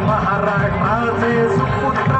Maharaj, Maharaj,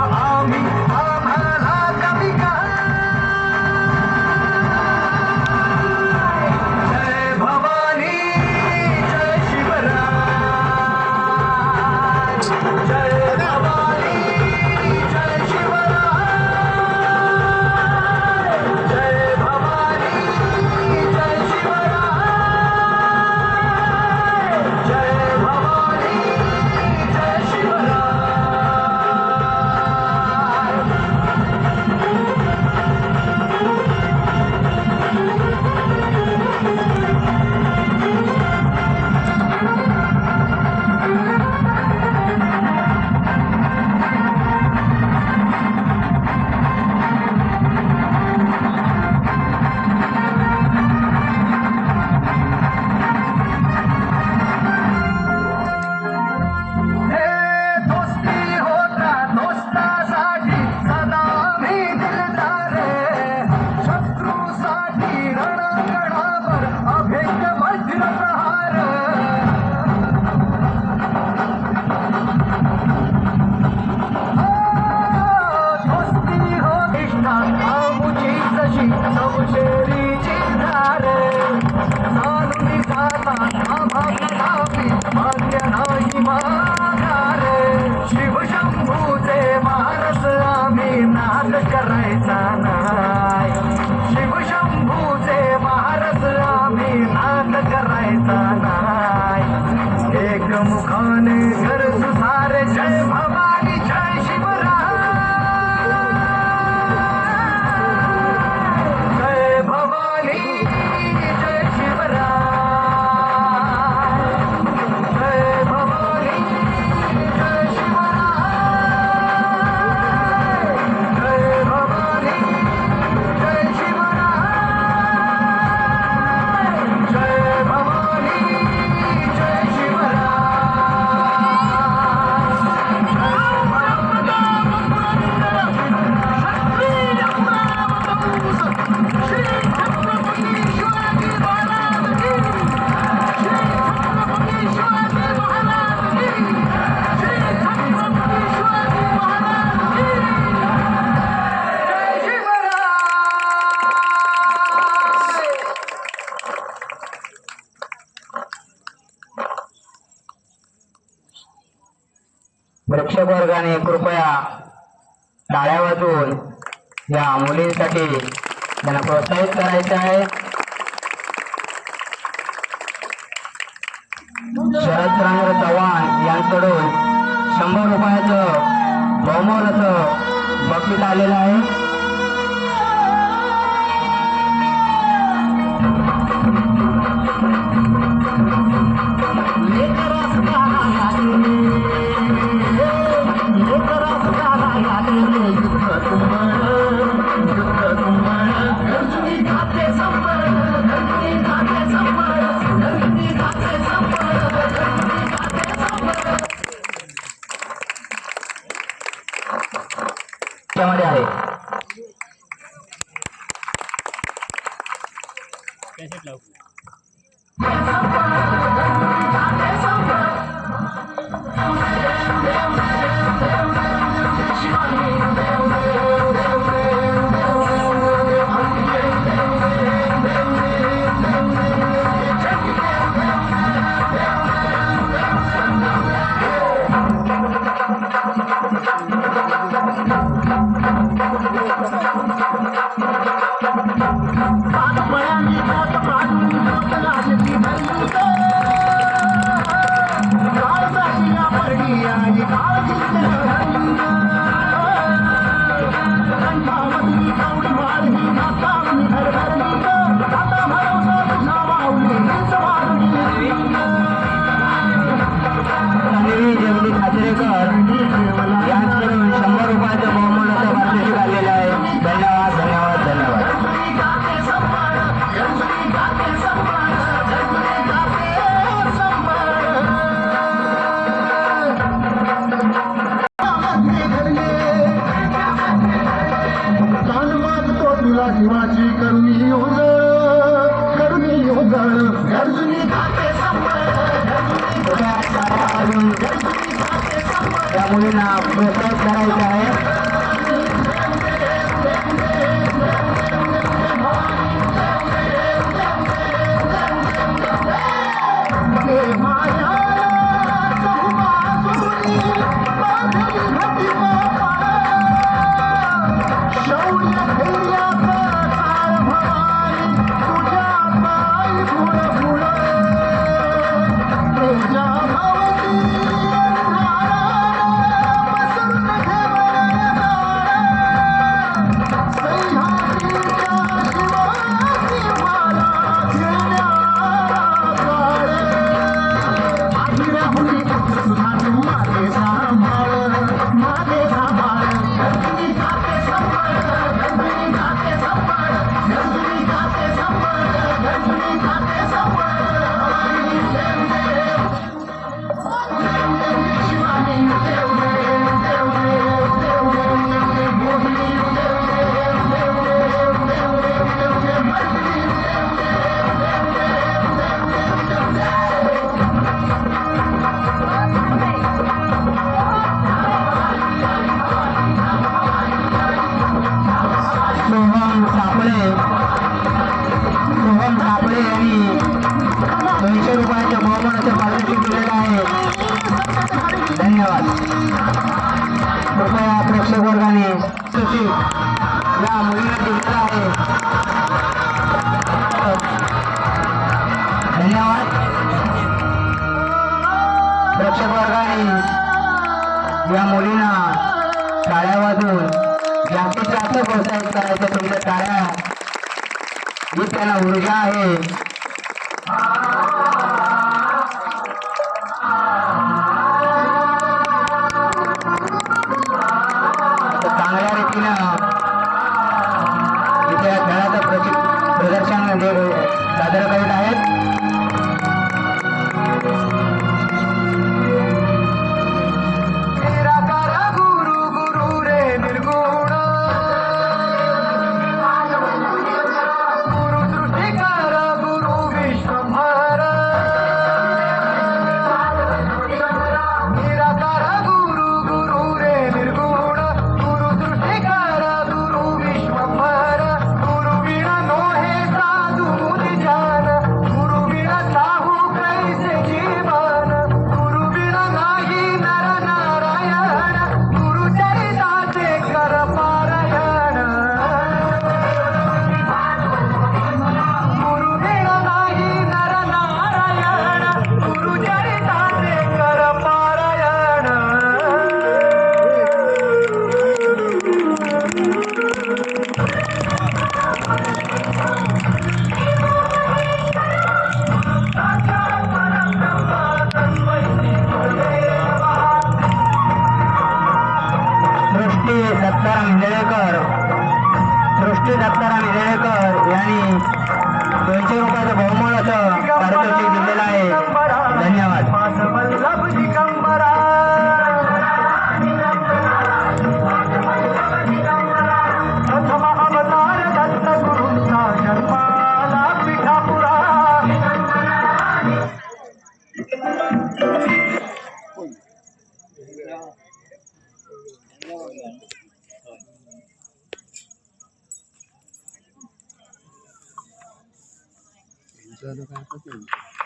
ठिकाणी कृपया टाळ्या वाजवून या मुलींसाठी त्यांना प्रोत्साहित करायचं आहे. Hallelujah. Thank you. मुलींना प्रोत्साहित करायचं आहे या मुलींना टाळ्या वाजून जास्तीत जास्त प्रोत्साहित करायचं तुमच्या टाळ्या ही त्याला ऊर्जा आहे. चांगल्या रीतीनं इथे खेळाचं प्रदर्शन म्हणजे सादर करत निळेकर. सृष्टी दत्ताराम निळेकर यांनी दोनशे रुपयाचं असं पारितोषिक दिलेलं आहे. धन्यवाद. 都快要到这。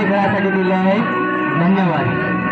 बक्षीस या खेळासाठी दिले आहे. धन्यवाद.